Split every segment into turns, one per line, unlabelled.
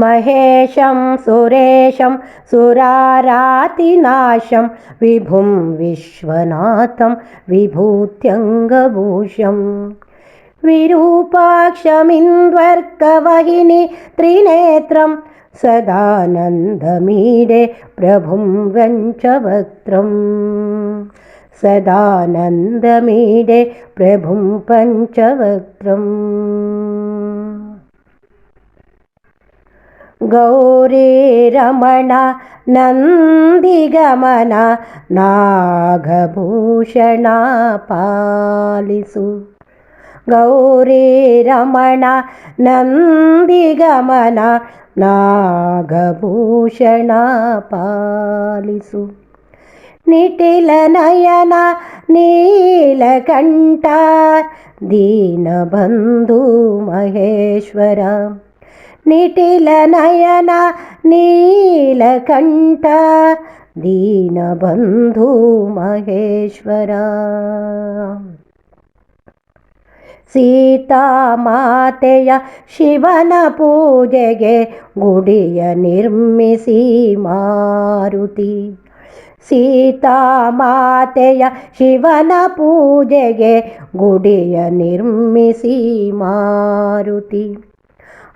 महेशं सुरेशं सुरारातिनाशं विभुं विश्वनाथं विभूत्यङ्गभूषम् विरूपाक्षमिन्द्वर्कवहिनि त्रिनेत्रं सदानन्दमीडे प्रभुं वञ्चवक्त्रम् सदानन्दमीडे प्रभुं पञ्चवक्त्रम् ಗೌರಿ ರಮಣ ನಂದಿಗಮನ ನಾಗಭೂಷಣ ಪಾಲಿಸು ಗೌರಿ ರಮಣ ನಂದಿಗಮನ ನಾಗಭೂಷಣ ಪಾಲಿಸು ನಿಟಿಲ ನಯನ ನೀಲಕಂಠ ದೀನಬಂಧು ಮಹೇಶ್ವರ ನಿಟಿಲ ನಯನ ನೀಲಕಂಠ ದೀನಬಂಧು ಮಹೇಶ್ವರ. ಸೀತಾಮಾತೆಯ ಶಿವನ ಪೂಜೆಗೆ ಗುಡಿಯ ನಿರ್ಮಿಸಿ ಮಾರುತಿ. ಸೀತಾಮಾತೆಯ ಶಿವನ ಪೂಜೆಗೆ ಗುಡಿಯ ನಿರ್ಮಿಸಿ ಮಾರುತಿ.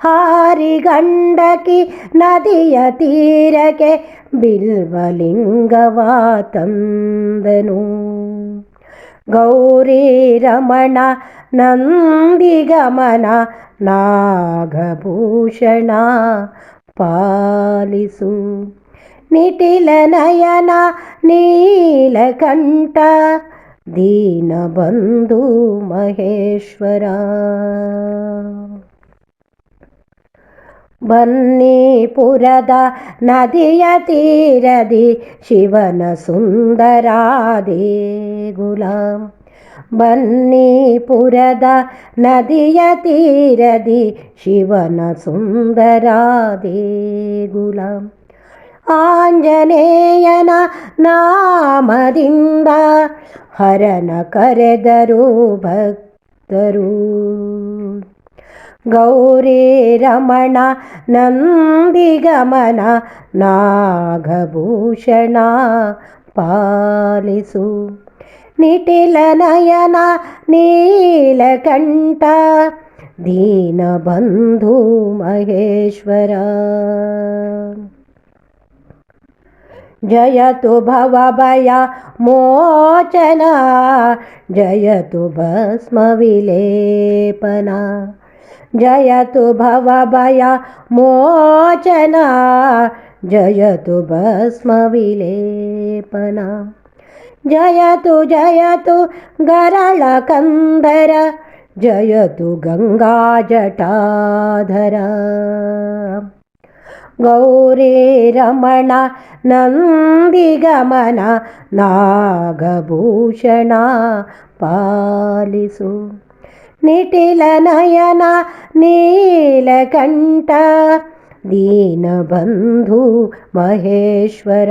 ಹಾರಿಗಂಡಕಿ ನದಿಯ ತೀರಕ್ಕೆ ಬಿಲ್ವಲಿಂಗವ ತಂದನು. ಗೌರೀರಮಣ ನಂದಿಗಮನ ನಾಗಭೂಷಣ ಪಾಲಿಸು. ನಿಟಿಲನಯನ ನೀಲಕಂಠ ದೀನಬಂಧು ಮಹೇಶ್ವರ. ಬನ್ನೀಪುರದ ನದಿಯ ತೀರದಿ ಶಿವನ ಸುಂದರಾದೇ ಗುಲಾಂ ಬನ್ನೀಪುರದ ನದಿಯ ತೀರದಿ ಶಿವನ ಸುಂದರಾದೇ ಗುಲಾಂ ಆಂಜನೇಯನ ನಾಮದಿಂದ ಹರನ ಕರೆದರು ಭಕ್ತರು ಗೌರೀರಮಣ ನಂದಿಗಮನ ನಾಗಭೂಷಣ ಪಾಲಿಸು ನಿಟಿಲನಯನ ನೀಲಕಂಠ ದೀನಬಂಧು ಮಹೇಶ್ವರ जयतु भवभय मोचना जयतु भस्मविलेपना जयतु भवभय मोचना जयतु भस्मविलेपना। जयतु जयतु गरळकन्दर जयतु गङ्गाजटाधरा गौरीरमण नन्दिगमन नागभूषण पालिसु నిటిల నయన నీలకంఠ దీనబంధు మహేశ్వర.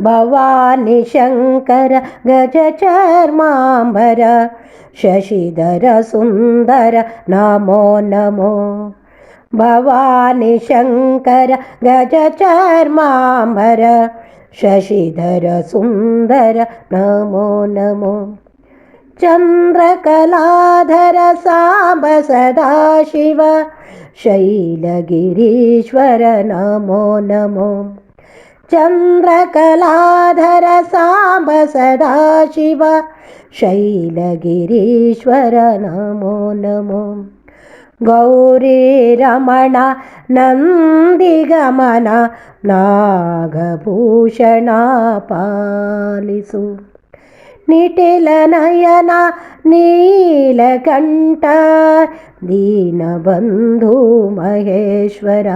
భవాని శంకర గజ చర్మాంబర శశిధర సుందర నమో నమో. భవాని శంకర గజ చర్మాంబర శశిధర సుందర నమో నమో. चन्द्रकलाधर साम्ब सदाशिव शैलगिरीश्वर नमो नमो। चन्द्रकलाधर साम्ब सदाशिव शैलगिरीश्वर नमो नमो। गौरीरमण नन्दिगमन नागभूषण पालिसु निटिलनयन नीलकण्ठ दीनबन्धु महेश्वर